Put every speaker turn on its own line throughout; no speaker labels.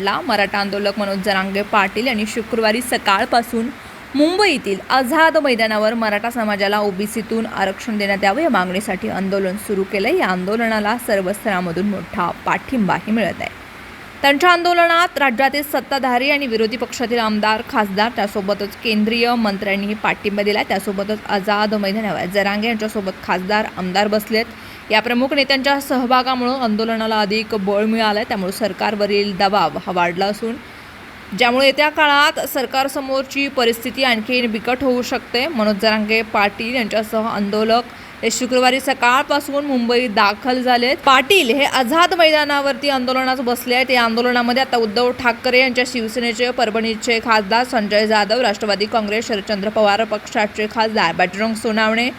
ला मराठा आंदोलक मनोज जरांगे पाटील यांनी शुक्रवारी सकाळपासून मुंबईतील आझाद मैदानावर मराठा समाजाला ओबीसीतून आरक्षण देण्यात यावं या मागणीसाठी आंदोलन सुरू केलं. या आंदोलनाला सर्व स्तरामधून मोठा पाठिंबाही मिळत आहे. त्यांच्या आंदोलनात राज्यातील सत्ताधारी आणि विरोधी पक्षातील आमदार खासदार त्यासोबतच केंद्रीय मंत्र्यांनीही पाठिंबा दिला त्यासोबतच आझाद मैदानावर जरांगे यांच्यासोबत खासदार आमदार बसलेत. या प्रमुख नेत्यांच्या सहभागामुळं आंदोलनाला अधिक बळ मिळालं त्यामुळे सरकारवरील दबाव हा वाढला असून ज्यामुळे येत्या काळात सरकारसमोरची परिस्थिती आणखीन बिकट होऊ शकते. मनोज जरांगे पाटील यांच्यासह आंदोलक हे शुक्रवारी सकाळपासून मुंबईत दाखल झालेत. पाटील हे आझाद मैदानावरती आंदोलनात बसले आहेत. या आंदोलनामध्ये आता उद्धव ठाकरे यांच्या शिवसेनेचे परभणीचे खासदार संजय जाधव राष्ट्रवादी काँग्रेस शरदचंद्र पवार पक्षाचे खासदार बजरंग सोनावणे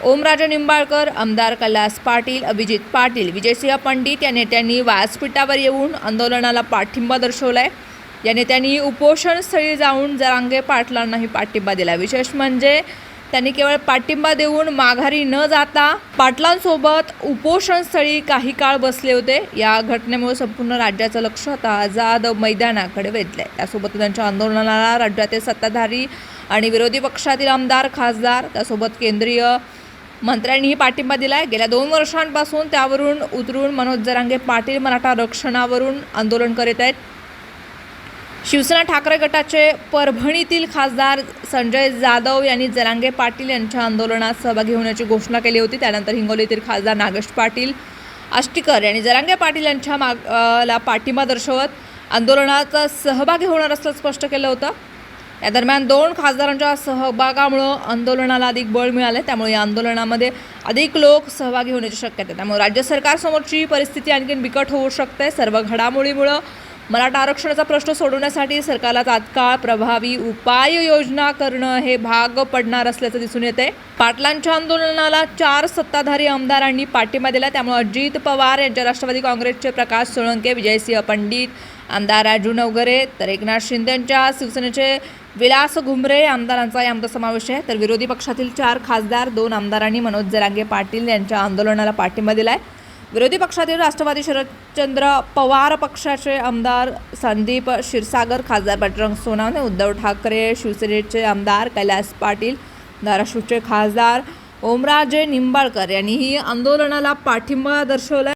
ओमराजे निंबाळकर आमदार कैलास पाटील अभिजित पाटील विजयसिंह पंडित या नेत्यांनी व्यासपीठावर येऊन आंदोलनाला पाठिंबा दर्शवलाय. या नेत्यांनी उपोषणस्थळी जाऊन जरांगे पाटलांनाही पाठिंबा दिला विशेष म्हणजे त्यांनी केवळ पाठिंबा देऊन माघारी न जाता पाटलांसोबत उपोषणस्थळी काही काळ बसले होते. या घटनेमुळे संपूर्ण राज्याचं लक्ष आता आझाद मैदानाकडे वेधलं आहे त्यासोबत त्यांच्या आंदोलनाला राज्यातील सत्ताधारी आणि विरोधी पक्षातील आमदार खासदार त्यासोबत केंद्रीय मंत्र्यांनीही पाठिंबा दिलाय. गेल्या दोन वर्षांपासून त्यावरून उतरून मनोज जरांगे पाटील मराठा आरक्षणावरून आंदोलन करीत आहेत. शिवसेना ठाकरे गटाचे परभणीतील खासदार संजय जाधव यांनी जरांगे पाटील यांच्या आंदोलनात सहभागी होण्याची घोषणा केली होती. त्यानंतर हिंगोलीतील खासदार नागेश पाटील आष्टीकर यांनी जरांगे पाटील यांच्या माग ला पाठिंबा दर्शवत आंदोलनात सहभागी होणार असल्याचं स्पष्ट केलं होतं. या दरम्यान दोन खासदारांच्या सहभागामुळं आंदोलनाला अधिक बळ मिळालं त्यामुळे या आंदोलनामध्ये अधिक लोक सहभागी होण्याची शक्यता आहे. त्यामुळे राज्य सरकारसमोरची परिस्थिती आणखीन बिकट होऊ शकते. सर्व घडामोडीमुळं मराठा आरक्षणाचा प्रश्न सोडवण्यासाठी सरकारला तात्काळ प्रभावी उपाययोजना करणं हे भाग पडणार असल्याचं दिसून येते पाटलांच्या आंदोलनाला चार सत्ताधारी आमदारांनी पाठिंबा दिला. त्यामुळे अजित पवार यांच्या राष्ट्रवादी काँग्रेसचे प्रकाश सोळंके विजयसिंह पंडित आमदार राजू नवगरे तर एकनाथ शिंदेंच्या शिवसेनेचे विलास घुमरे आमदारांचा यामध्ये समावेश आहे. तर विरोधी पक्षातील चार खासदार दोन आमदारांनी मनोज जरांगे पाटील यांच्या आंदोलनाला पाठिंबा दिलाय. विरोधी पक्षातील राष्ट्रवादी शरदचंद्र पवार पक्षाचे आमदार संदीप क्षीरसागर खासदार बजरंग सोनावणे उद्धव ठाकरे शिवसेनेचे आमदार कैलास पाटील धाराशिवचे खासदार ओमराजे निंबाळकर यांनीही आंदोलनाला पाठिंबा दर्शवला.